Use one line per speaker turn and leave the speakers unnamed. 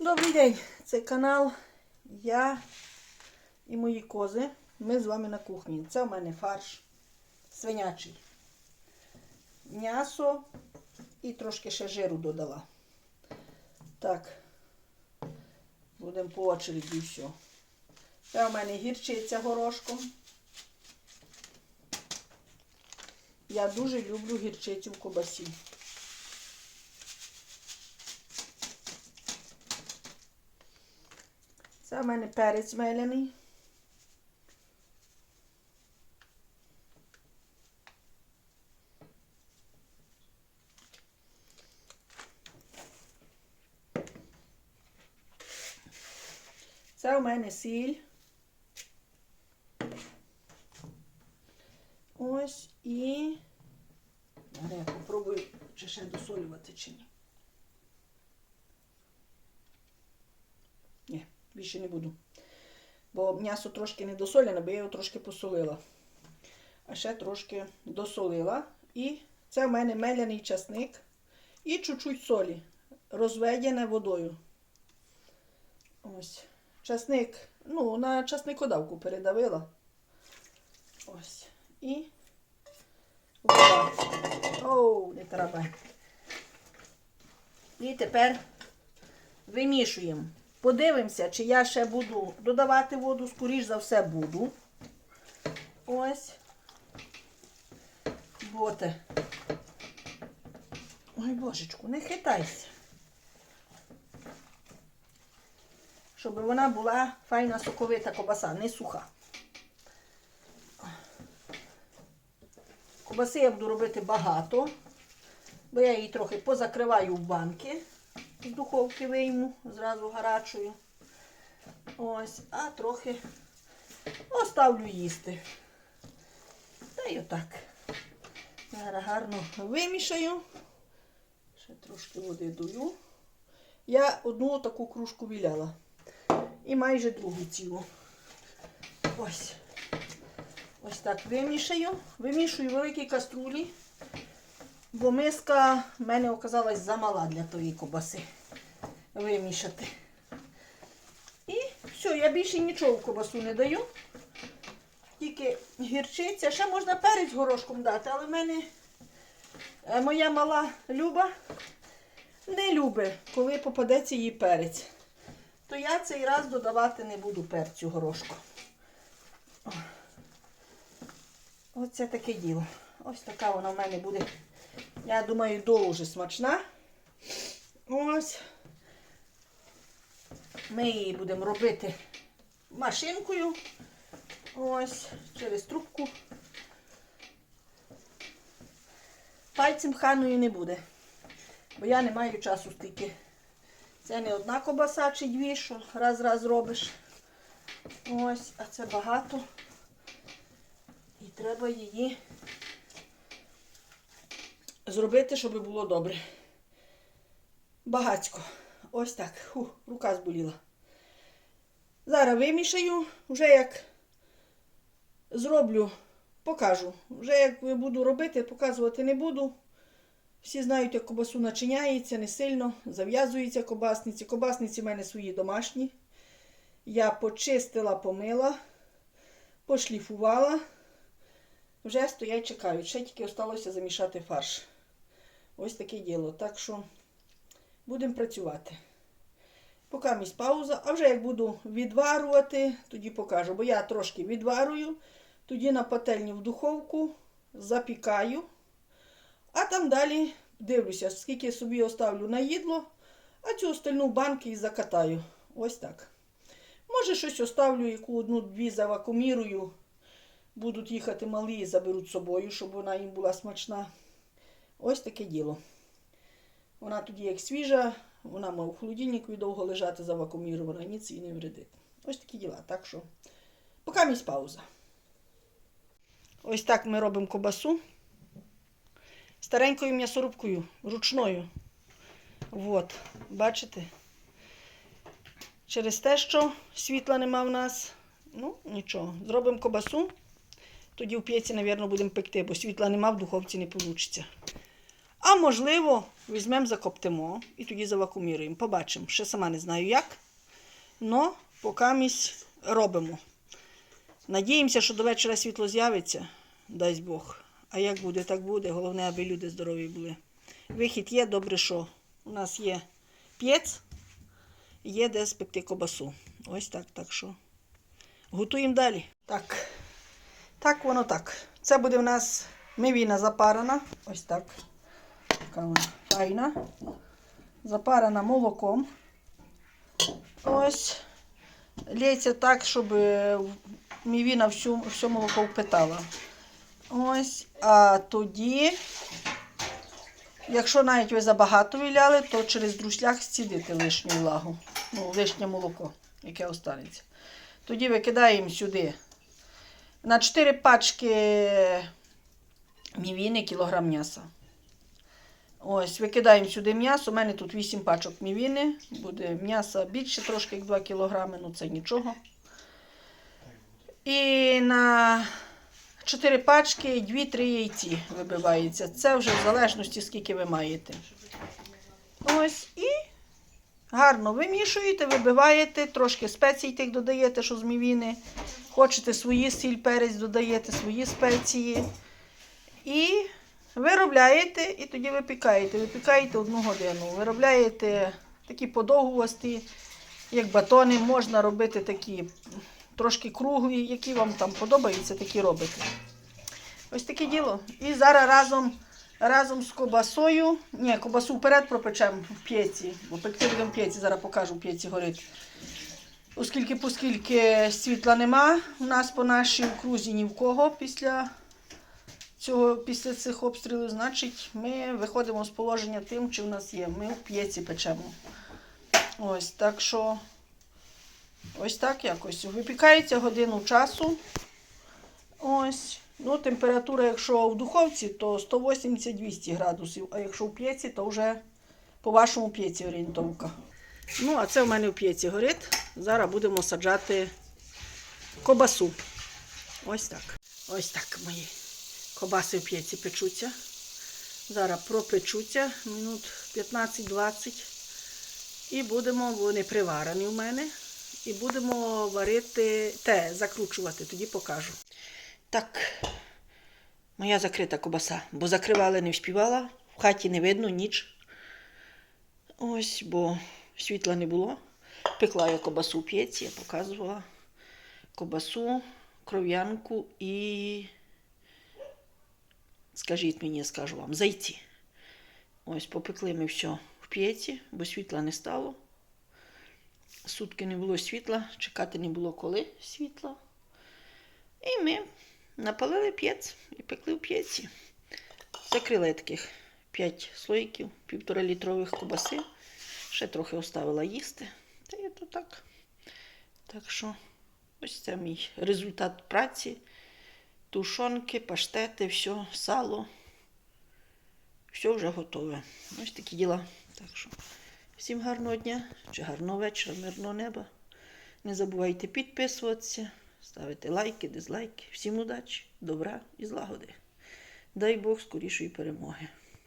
Добрий день! Це канал Я і мої кози. Ми з вами на кухні. Це в мене фарш свинячий. М'ясо і трошки ще жиру додала. Так, будемо по очереді все. Це в мене гірчиця горошком. Я дуже люблю гірчицю в кобасі. Це в мене перець меляний. Це у мене сіль. Ось і. Попробую, чи ще досолювати чи ні. Ні, більше не буду. Бо м'ясо трошки не досолене, бо я його трошки посолила. А ще трошки досолила. І це в мене меляний часник і чуть-чуть солі, розведене водою. Ось. Часник, ну, на часникодавку передавила. Ось. І вода. Оу, не треба. І тепер вимішуємо. Подивимося, чи я ще буду додавати воду, скоріш за все буду. Ось. Боте. Ой, божечку, не хитайся. Щоб вона була файна соковита кобаса, не суха. Кобаси я буду робити багато, бо я її трохи позакриваю в банки з духовки вийму, зразу гарячою. Ось, а трохи оставлю їсти. Та й отак. Зараз гарно вимішаю. Ще трошки води дую. Я одну таку кружку віляла. І майже другу цілу. Ось. Ось так вимішаю. Вимішую в великій каструлі, бо миска в мене оказалась замала для тої кобаси. Вимішати. І все, я більше нічого в кобасу не даю. Тільки гірчиця. Ще можна перець горошком дати, але в мене е, моя мала Люба не любить, коли попадеться їй перець. То я цей раз додавати не буду перцю горошку. Оце таке діло. Ось така вона в мене буде, я думаю, дуже смачна. Ось. Ми її будемо робити машинкою. Ось, через трубку. Пальцем ханою не буде. Бо я не маю часу стільки. Це не одна кобаса чи дві, що раз-раз робиш. Ось, а це багато. І треба її зробити, щоб було добре. Багацько. Ось так. Фу, рука зболіла. Зараз вимішаю, вже як зроблю, покажу. Вже як буду робити, показувати не буду. Всі знають, як кобасу начиняється, не сильно, зав'язуються кобасниці. Кобасниці в мене свої домашні. Я почистила, помила, пошліфувала. Вже стоять, чекають. Ще тільки залишилося замішати фарш. Ось таке діло. Так що будемо працювати. Поки місь пауза, а вже як буду відварювати, тоді покажу. Бо я трошки відварую, тоді на пательні в духовку запікаю. А там далі дивлюся, скільки собі оставлю на їдло, а цю остальну банки і закатаю. Ось так. Може, щось оставлю, яку одну-дві завакумірую. Будуть їхати малі і заберуть з собою, щоб вона їм була смачна. Ось таке діло. Вона тоді, як свіжа, вона має у холодильнику і довго лежати завакумірована, ніц їй не вредить. Ось такі діла. Так що, поки місь пауза. Ось так ми робимо кобасу. Старенькою м'ясорубкою, ручною. От, бачите? Через те, що світла нема в нас. Ну, нічого. Зробимо кобасу. Тоді в п'єці, мабуть, будемо пекти, бо світла нема, в духовці не вийде. А можливо, візьмемо, закоптимо і тоді завакуміруємо. Побачимо. Ще сама не знаю як. Но покамість робимо. Надіємося, що до вечора світло з'явиться, дасть Бог. А як буде, так буде. Головне, аби люди здорові були. Вихід є, добре, що у нас є п'єць, є де спекти кобасу. Ось так, так що. Готуємо далі. Так. Так, воно так. Це буде в нас мивіна запарена. Ось так. Така вона файна. Запарена молоком. Ось. Лється так, щоб е, мівіна всю, все молоко впитала. Ось. А тоді, якщо навіть ви забагато віляли, то через друшлях зцідити лишню влагу. Ну, лишнє молоко, яке останеться. Тоді викидаємо сюди на 4 пачки мівіни кілограм м'яса. Ось, викидаємо сюди м'ясо. У мене тут 8 пачок мівіни. Буде м'яса більше трошки, як 2 кілограми, ну це нічого. І на 4 пачки 2-3 яйці вибивається. Це вже в залежності, скільки ви маєте. Ось і гарно вимішуєте, вибиваєте, трошки спецій тих додаєте, що з мівіни. Хочете свої сіль, перець, додаєте свої спеції. І виробляєте і тоді випікаєте. Випікаєте одну годину. Виробляєте такі подовгувасті, як батони, можна робити такі трошки круглі, які вам там подобаються, такі робите. Ось таке діло. І зараз разом, разом з кобасою. Ні, кобасу вперед пропечемо в п'єці, бо пекти будемо в п'єці, зараз покажу в п'єці горить. Оскільки, оскільки світла нема у нас по нашій окрузі ні в кого після цього, після цих обстрілів, значить, ми виходимо з положення тим, чи в нас є. Ми в п'єці печемо. Ось, так що, ось так якось. Випікається годину часу. Ось. Ну, температура, якщо в духовці, то 180-200 градусів, а якщо в п'єці, то вже по вашому п'єці орієнтовка. Ну, а це в мене в п'єці горить. Зараз будемо саджати кобасу. Ось так. Ось так мої кобаси в п'єці печуться. Зараз пропечуться минут 15-20. І будемо, вони приварені в мене. І будемо варити те, закручувати, тоді покажу. Так, моя закрита кобаса, бо закривали не вспівала, в хаті не видно ніч. Ось, бо світла не було. Пекла я кобасу в п'єці, я показувала кобасу, кров'янку і, скажіть мені, я скажу вам, зайці. Ось, попекли ми все в п'єці, бо світла не стало. Сутки не було світла, чекати не було коли світла. І ми напалили п'єць і пекли в п'єці. Закрила я таких 5 слоїків, півтора літрових кобаси. Ще трохи оставила їсти. Та є то так. Так що ось це мій результат праці. Тушонки, паштети, все, сало. Все вже готове. Ось такі діла. Так що всім гарного дня, чи гарного вечора, мирного неба. Не забувайте підписуватися, ставити лайки, дизлайки. Всім удачі, добра і злагоди. Дай Бог скорішої перемоги.